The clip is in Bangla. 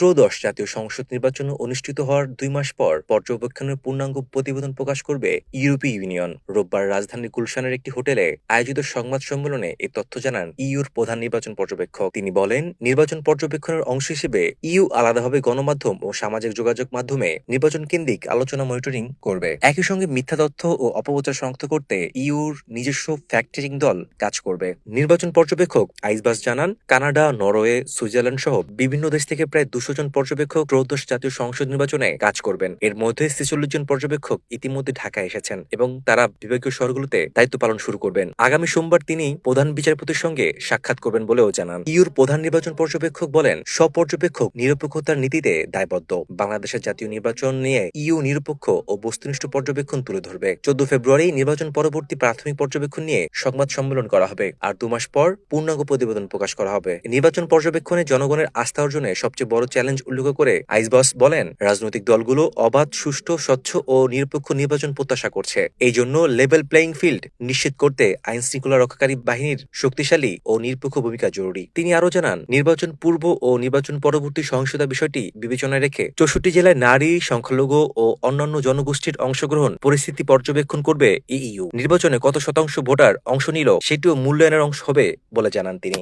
ত্রয়োদশ জাতীয় সংসদ নির্বাচন অনুষ্ঠিত হওয়ার দুই মাস পর পর্যবেক্ষণের পূর্ণাঙ্গ প্রতিবেদন প্রকাশ করবে ইউরোপীয় ইউনিয়ন। রোববার রাজধানীর গুলশানের একটি হোটেলে আয়োজিত সংবাদ সম্মেলনে এ তথ্য জানান ইউর প্রধান নির্বাচন পর্যবেক্ষক। তিনি বলেন, নির্বাচন পর্যবেক্ষণের অংশ হিসেবে ইউ আলাদাভাবে গণমাধ্যম ও সামাজিক যোগাযোগ মাধ্যমে নির্বাচন কেন্দ্রিক আলোচনা মনিটরিং করবে। একই সঙ্গে মিথ্যা তথ্য ও অপপ্রচার শনাক্ত করতে ইউর নিজস্ব ফ্যাক্ট চেকিং দল কাজ করবে। নির্বাচন পর্যবেক্ষক আইসবাস জানান, কানাডা, নরওয়ে, সুইজারল্যান্ড সহ বিভিন্ন দেশ থেকে প্রায় দুশো জন পর্যবেক্ষক ত্রয়োদশ জাতীয় সংসদ নির্বাচনে কাজ করবেন। এর মধ্যে ছেচল্লিশ জন পর্যবেক্ষক ইতিমধ্যে ঢাকায় এসেছেন এবং তারা বিভাগীয় শহরগুলোতে দায়িত্ব পালন শুরু করবেন। আগামী সোমবার তিনি প্রধান বিচারপতির সঙ্গে সাক্ষাৎ করবেন বলেও জানান। ইউর প্রধান নির্বাচন পর্যবেক্ষক বলেন সব পর্যবেক্ষক নিরপেক্ষতার নীতিতে দায়বদ্ধ। বাংলাদেশের জাতীয় নির্বাচন নিয়ে ইউ নিরপেক্ষ ও বস্তুনিষ্ঠ পর্যবেক্ষণ তুলে ধরবে। চোদ্দ ফেব্রুয়ারি নির্বাচন পরবর্তী প্রাথমিক পর্যবেক্ষণ নিয়ে সংবাদ সম্মেলন করা হবে আর দু মাস পর পূর্ণাঙ্গ প্রতিবেদন প্রকাশ করা হবে। নির্বাচন পর্যবেক্ষণে জনগণের আস্থা অর্জনে সবচেয়ে বড় উল্লেখ করে আইসবস বলেন, রাজনৈতিক দলগুলো অবাধ, সুষ্ঠু, স্বচ্ছ ও নিরপেক্ষ নির্বাচন প্রত্যাশা করছে। এই জন্য লেভেল প্লেইং ফিল্ড নিশ্চিত করতে আইন শৃঙ্খলা রক্ষাকারী বাহিনীর শক্তিশালী ও নিরপেক্ষ ভূমিকা জরুরি। তিনি আরও জানান, নির্বাচন পূর্ব ও নির্বাচন পরবর্তী সহিংসতা বিষয়টি বিবেচনায় রেখে চৌষট্টি জেলায় নারী, সংখ্যালঘু ও অন্যান্য জনগোষ্ঠীর অংশগ্রহণ পরিস্থিতি পর্যবেক্ষণ করবে ইইউ নির্বাচনে কত শতাংশ ভোটার অংশ নিল, সেটিও মূল্যায়নের অংশ হবে বলে জানান তিনি।